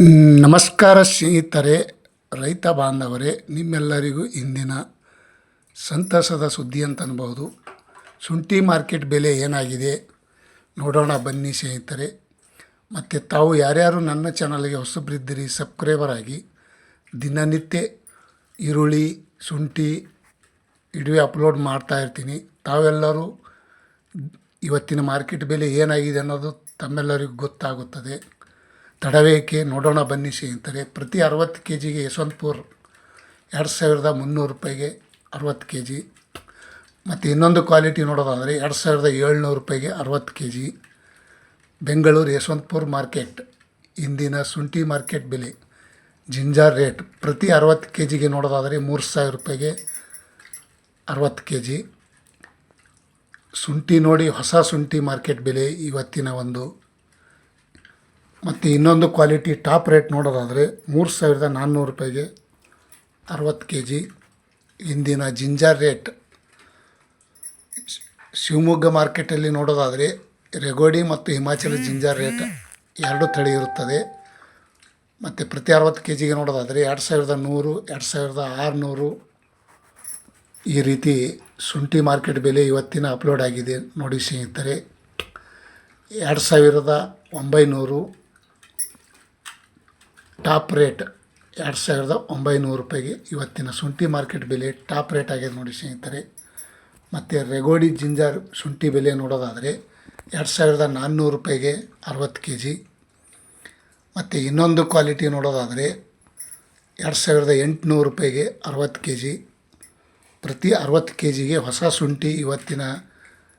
ನಮಸ್ಕಾರ ಸ್ನೇಹಿತರೆ, ರೈತ ಬಾಂಧವರೇ, ನಿಮ್ಮೆಲ್ಲರಿಗೂ ಇಂದಿನ ಸಂತಸದ ಸುದ್ದಿ ಅಂತ ಅನ್ಬೋದು. ಶುಂಠಿ ಮಾರ್ಕೆಟ್ ಬೆಲೆ ಏನಾಗಿದೆ ನೋಡೋಣ ಬನ್ನಿ ಸ್ನೇಹಿತರೆ. ಮತ್ತು ತಾವು ಯಾರ್ಯಾರು ನನ್ನ ಚಾನಲ್ಗೆ ಹೊಸಬ್ರಿದ್ದೀರಿ, ಸಬ್ಸ್ಕ್ರೈಬರ್ ಆಗಿ, ದಿನನಿತ್ಯ ಈರುಳ್ಳಿ, ಶುಂಠಿ ಇಡುವೆ ಅಪ್ಲೋಡ್ ಮಾಡ್ತಾ ಇರ್ತೀನಿ. ತಾವೆಲ್ಲರೂ ಇವತ್ತಿನ ಮಾರ್ಕೆಟ್ ಬೆಲೆ ಏನಾಗಿದೆ ಅನ್ನೋದು ತಮ್ಮೆಲ್ಲರಿಗೂ ಗೊತ್ತಾಗುತ್ತದೆ. ತಡವೇಕೆ ನೋಡೋಣ ಬನ್ನಿಸಿ ಅಂತಾರೆ ಪ್ರತಿ ಅರವತ್ತು ಕೆ ಜಿಗೆ ಯಶವಂತಪುರ ಎರಡು ಸಾವಿರದ ಮುನ್ನೂರು ರೂಪಾಯಿಗೆ ಅರವತ್ತು ಕೆ ಜಿ ಮತ್ತು ಇನ್ನೊಂದು ಕ್ವಾಲಿಟಿ ನೋಡೋದಾದರೆ ಎರಡು ಸಾವಿರದ ಏಳ್ನೂರು ರೂಪಾಯಿಗೆ ಅರವತ್ತು K G Bengaluru Yeshwanthpur market. ಇಂದಿನ ಶುಂಠಿ ಮಾರ್ಕೆಟ್ ಬೆಲೆ ಜಿಂಜಾರ್ ರೇಟ್. ಪ್ರತಿ ಅರವತ್ತು ಕೆ ಜಿಗೆ ನೋಡೋದಾದರೆ ಮೂರು ಸಾವಿರ ರೂಪಾಯಿಗೆ ಅರವತ್ತು ಕೆ ಜಿ ಶುಂಠಿ ನೋಡಿ ಹೊಸ ಶುಂಠಿ ಮಾರ್ಕೆಟ್ ಬೆಲೆ ಇವತ್ತಿನ ಒಂದು ಮತ್ತು ಇನ್ನೊಂದು ಕ್ವಾಲಿಟಿ ಟಾಪ್ ರೇಟ್ ನೋಡೋದಾದರೆ ಮೂರು ಸಾವಿರದ ನಾನ್ನೂರು ರೂಪಾಯಿಗೆ ಅರವತ್ತು ಕೆ ಜಿ ಇಂದಿನ ಜಿಂಜರ್ ರೇಟ್ ಶಿವಮೊಗ್ಗ ಮಾರ್ಕೆಟಲ್ಲಿ ನೋಡೋದಾದರೆ ರೆಗೋಡಿ ಮತ್ತು ಹಿಮಾಚಲ ಜಿಂಜರ್ ರೇಟ್ ಎರಡು ತಳಿ ಇರುತ್ತದೆ. ಮತ್ತು ಪ್ರತಿ ಅರವತ್ತು ಕೆ ಜಿಗೆ ನೋಡೋದಾದರೆ ಎರಡು ಸಾವಿರದ ನೂರು, ಎರಡು ಸಾವಿರದ ಆರುನೂರು ಈ ರೀತಿ ಶುಂಠಿ ಮಾರ್ಕೆಟ್ ಬೆಲೆ ಇವತ್ತಿನ ಅಪ್ಲೋಡ್ ಆಗಿದೆ. ನೋಡಿ ಸ್ನೇಹಿತರೆ, ಎರಡು ಸಾವಿರದ ಒಂಬೈನೂರು ಟಾಪ್ ರೇಟ್ ಎರಡು ಸಾವಿರದ ಒಂಬೈನೂರು ರೂಪಾಯಿಗೆ ಇವತ್ತಿನ ಶುಂಠಿ ಮಾರ್ಕೆಟ್ ಬೆಲೆ ಟಾಪ್ ರೇಟ್ ಆಗಿದೆ ನೋಡಿ ಸ್ನೇಹಿತರೆ. ಮತ್ತು ರೆಗೋಡಿ ಜಿಂಜರ್ ಶುಂಠಿ ಬೆಲೆ ನೋಡೋದಾದರೆ ಎರಡು ಸಾವಿರದ ನಾನ್ನೂರು ರೂಪಾಯಿಗೆ ಅರವತ್ತು ಕೆ ಜಿ ಮತ್ತು ಇನ್ನೊಂದು ಕ್ವಾಲಿಟಿ ನೋಡೋದಾದರೆ ಎರಡು ಸಾವಿರದ ಎಂಟುನೂರು ರೂಪಾಯಿಗೆ ಅರವತ್ತು ಕೆ ಜಿ ಪ್ರತಿ ಅರವತ್ತು ಕೆ ಜಿಗೆ ಹೊಸ ಶುಂಠಿ ಇವತ್ತಿನ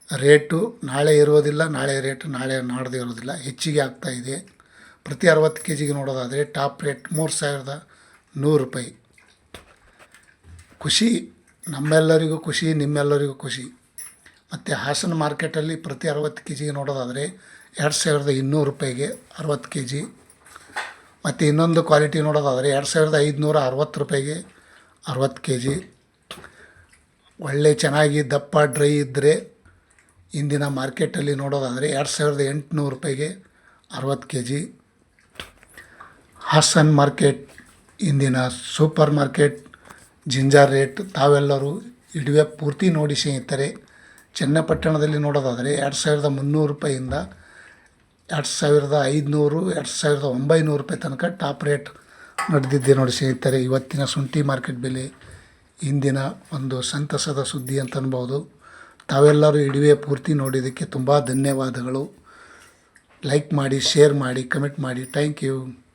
ರೇಟು ನಾಳೆ ಇರೋದಿಲ್ಲ, ನಾಳೆ ರೇಟ್ ನಾಳೆ ನಾಡ್ದು ಇರೋದಿಲ್ಲ, ಹೆಚ್ಚಿಗೆ ಆಗ್ತಾ ಇದೆ. ಪ್ರತಿ ಅರವತ್ತು ಕೆ ಜಿಗೆ ನೋಡೋದಾದರೆ ಟಾಪ್ ರೇಟ್ ಮೂರು ಸಾವಿರದ ನೂರು ರೂಪಾಯಿ. ಖುಷಿ, ನಮ್ಮೆಲ್ಲರಿಗೂ ಖುಷಿ, ನಿಮ್ಮೆಲ್ಲರಿಗೂ ಖುಷಿ. ಮತ್ತು ಹಾಸನ ಮಾರ್ಕೆಟಲ್ಲಿ ಪ್ರತಿ ಅರವತ್ತು ಕೆ ಜಿಗೆ ನೋಡೋದಾದರೆ ಎರಡು ಸಾವಿರದ ಇನ್ನೂರು ರೂಪಾಯಿಗೆ ಅರವತ್ತು ಕೆ ಜಿ ಮತ್ತು ಇನ್ನೊಂದು ಕ್ವಾಲಿಟಿ ನೋಡೋದಾದರೆ ಎರಡು ಸಾವಿರದ ಐದುನೂರ ಅರವತ್ತು ರೂಪಾಯಿಗೆ ಅರವತ್ತು ಕೆ ಜಿ ಒಳ್ಳೆ ಚೆನ್ನಾಗಿ ದಪ್ಪ, ಡ್ರೈ ಇದ್ದರೆ ಇಂದಿನ ಮಾರ್ಕೆಟಲ್ಲಿ ನೋಡೋದಾದರೆ ಎರಡು ಸಾವಿರದ ಎಂಟುನೂರು ರೂಪಾಯಿಗೆ ಅರವತ್ತು ಕೆ ಜಿ ಹಾಸನ್ ಮಾರ್ಕೆಟ್, ಇಂದಿನ ಸೂಪರ್ ಮಾರ್ಕೆಟ್, ಜಿಂಜರ್ ರೇಟ್ ತಾವೆಲ್ಲರೂ ಇಡುವೆ ಪೂರ್ತಿ ನೋಡಿ ಸ್ನೇಹಿತರೆ. ಚನ್ನಪಟ್ಟಣದಲ್ಲಿ ನೋಡೋದಾದರೆ ಎರಡು ಸಾವಿರದ ಮುನ್ನೂರು ರೂಪಾಯಿಂದ ಎರಡು ಸಾವಿರದ ಐದುನೂರು, ಎರಡು ಸಾವಿರದ ಒಂಬೈನೂರು ರೂಪಾಯಿ ತನಕ ಟಾಪ್ ರೇಟ್ ನಡೆದಿದ್ದೆ ನೋಡಿ ಸ್ನೇಹಿತರೆ. ಇವತ್ತಿನ ಶುಂಠಿ ಮಾರ್ಕೆಟ್ ಬೆಲೆ ಇಂದಿನ ಒಂದು ಸಂತಸದ ಸುದ್ದಿ ಅಂತ ಅನ್ಬೋದು. ತಾವೆಲ್ಲರೂ ಇಡುವೆ ಪೂರ್ತಿ ನೋಡಿದ್ದಕ್ಕೆ ತುಂಬ ಧನ್ಯವಾದಗಳು. ಲೈಕ್ ಮಾಡಿ, ಶೇರ್ ಮಾಡಿ, ಕಮೆಂಟ್ ಮಾಡಿ. Thank you.